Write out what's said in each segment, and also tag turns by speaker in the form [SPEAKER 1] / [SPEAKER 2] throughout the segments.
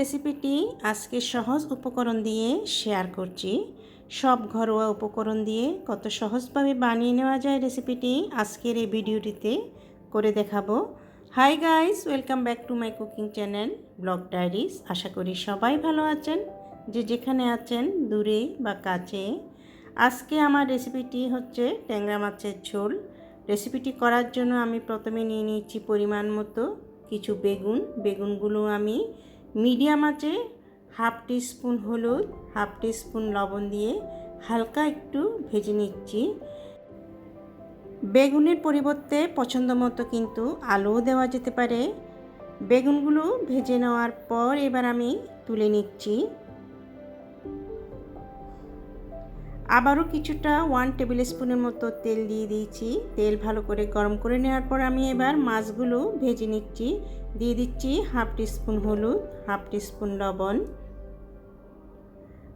[SPEAKER 1] রেসিপিটি আজকে সহজ উপকরণ দিয়ে শেয়ার করছি। সব ঘরোয়া উপকরণ দিয়ে কত সহজভাবে বানিয়ে নেওয়া যায় রেসিপিটি আজকের এই ভিডিওটিতে করে দেখাবো। Hi guys welcome back to my cooking channel blog diaries আশা করি সবাই ভালো আছেন, যে যেখানে আছেন, দূরে বা কাছে। আজকে আমার রেসিপিটি হচ্ছে ট্যাংরা মাছের ঝোল। রেসিপিটি করার জন্য আমি প্রথমে নিয়ে নিয়েছি পরিমাণ মতো কিছু বেগুন। বেগুনগুলো আমি মিডিয়াম আঁচে হাফ স্পুন হলুদ, হাফ স্পুন লবণ দিয়ে হালকা একটু ভেজে নিচ্ছি। বেগুনের পরিবর্তে পছন্দ মতো কিন্তু আলুও দেওয়া যেতে পারে। বেগুনগুলো ভেজে নেওয়ার পর এবার আমি তুলে নিচ্ছি। আবারও কিছুটা ওয়ান টেবিল স্পুনের মতো তেল দিয়ে দিয়েছি। তেল ভালো করে গরম করে নেওয়ার পর আমি এবার মাছগুলো ভেজে নিচ্ছি। দিয়ে দিচ্ছি হাফ স্পুন হলুদ হাফ স্পুন লবণ।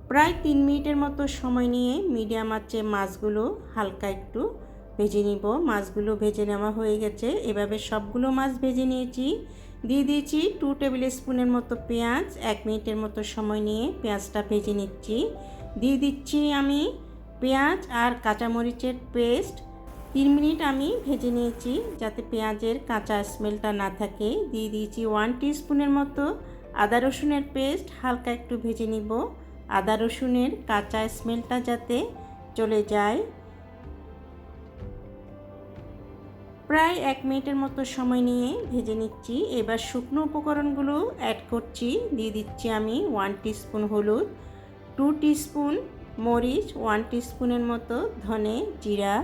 [SPEAKER 1] প্রায় তিন মিনিটের মতো সময় নিয়ে মিডিয়াম আঁচে মাছগুলো হালকা একটু ভেজে নিব। মাছগুলো ভেজে নেওয়া হয়ে গেছে। এভাবে সবগুলো মাছ ভেজে নিয়েছি। দিয়ে দিয়েছি টু টেবিল স্পুনের মতো পেঁয়াজ। এক মিনিটের মতো সময় নিয়ে পেঁয়াজটা ভেজে নিচ্ছি। দিয়ে দিচ্ছি আমি পেঁয়াজ আর কাঁচামরিচের পেস্ট। তিন মিনিট আমি ভেজে নিয়েছি যাতে পেঁয়াজের কাঁচা স্মেলটা না থাকে। দিয়ে দিয়েছি ওয়ান স্পুনের মতো আদা রসুনের পেস্ট। হালকা একটু ভেজে নিব। আদা রসুনের কাঁচা স্মেলটা যাতে চলে যায়। প্রায় এক মিনিটের মতো সময় নিয়ে ভেজে নিচ্ছি। এবার শুকনো উপকরণগুলো অ্যাড করছি। দিয়ে দিচ্ছি আমি ওয়ান স্পুন হলুদ। টু স্পুন মরিচ, ওয়ান স্পুনের মতো ধনে, জিরা,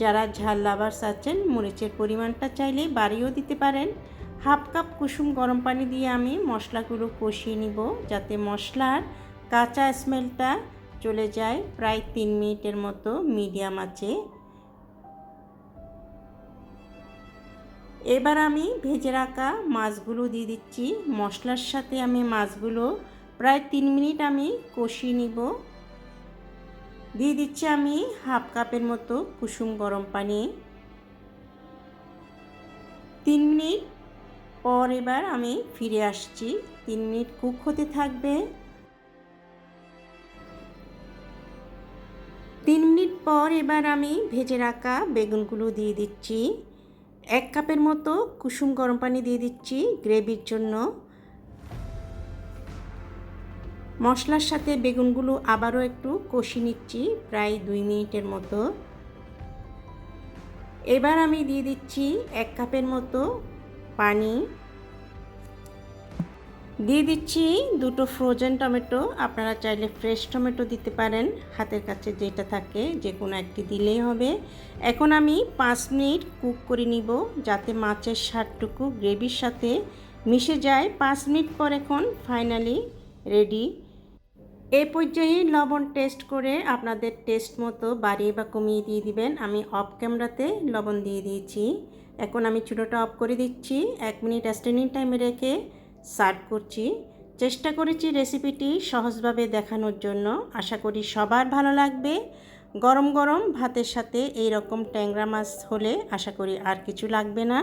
[SPEAKER 1] যারা ঝাল লাভার্স আছেন মরিচের পরিমাণটা চাইলে বাড়িয়েও দিতে পারেন। হাফ কাপ কুসুম গরম পানি দিয়ে আমি মশলাগুলো কষিয়ে নিব যাতে মশলার কাঁচা স্মেলটা চলে যায় প্রায় তিন মিনিটের মতো মিডিয়াম আছে এবার আমি ভেজে রাখা মাছগুলো দিয়ে দিচ্ছি। মশলার সাথে আমি মাছগুলো প্রায় তিন মিনিট আমি কষিয়ে নিব। দিয়ে দিচ্ছি আমি হাফ কাপের মতো কুসুম গরম পানি। তিন মিনিট পর এবার আমি ফিরে আসছি। তিন মিনিট কুক হতে থাকবে। তিন মিনিট পর এবার আমি ভেজে রাখা বেগুনগুলো দিয়ে দিচ্ছি। এক কাপের মতো কুসুম গরম পানি দিয়ে দিচ্ছি গ্রেভির জন্য। মশলার সাথে বেগুনগুলো আবারও একটু কষি নিচ্ছি, প্রায় দুই মিনিটের মতো। এবার আমি দিয়ে দিচ্ছি এক কাপের মতো পানি। দিয়ে দিচ্ছি দুটো ফ্রোজেন টমেটো। আপনারা চাইলে ফ্রেশ টমেটো দিতে পারেন, হাতের কাছে যেটা থাকে, যে কোনো একটি দিলেই হবে। এখন আমি পাঁচ মিনিট কুক করে নিব, যাতে মাছের স্বাদটুকু গ্রেভির সাথে মিশে যায়। পাঁচ মিনিট পর এখন ফাইনালি রেডি এই পর্যায়ে লবণ টেস্ট করে আপনাদের টেস্ট মতো বাড়িয়ে বা কমিয়ে দিয়ে দিবেন। আমি অফ ক্যামেরাতে লবণ দিয়ে দিয়েছি। এখন আমি চুলোটা অফ করে দিচ্ছি। এক মিনিট স্ট্যান্ডিং টাইমে রেখে সার্ভ করছি। চেষ্টা করেছি রেসিপিটি সহজভাবে দেখানোর জন্য। আশা করি সবার ভালো লাগবে। গরম গরম ভাতের সাথে এই রকম ট্যাংরা মাছ হলে আশা করি আর কিছু লাগবে না।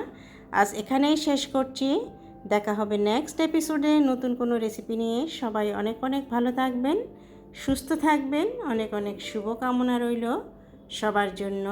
[SPEAKER 1] আজ এখানেই শেষ করছি। দেখা হবে নেক্সট এপিসোডে নতুন কোনো রেসিপি নিয়ে। সবাই অনেক অনেক ভালো থাকবেন, সুস্থ থাকবেন, অনেক অনেক শুভকামনা রইল সবার জন্য।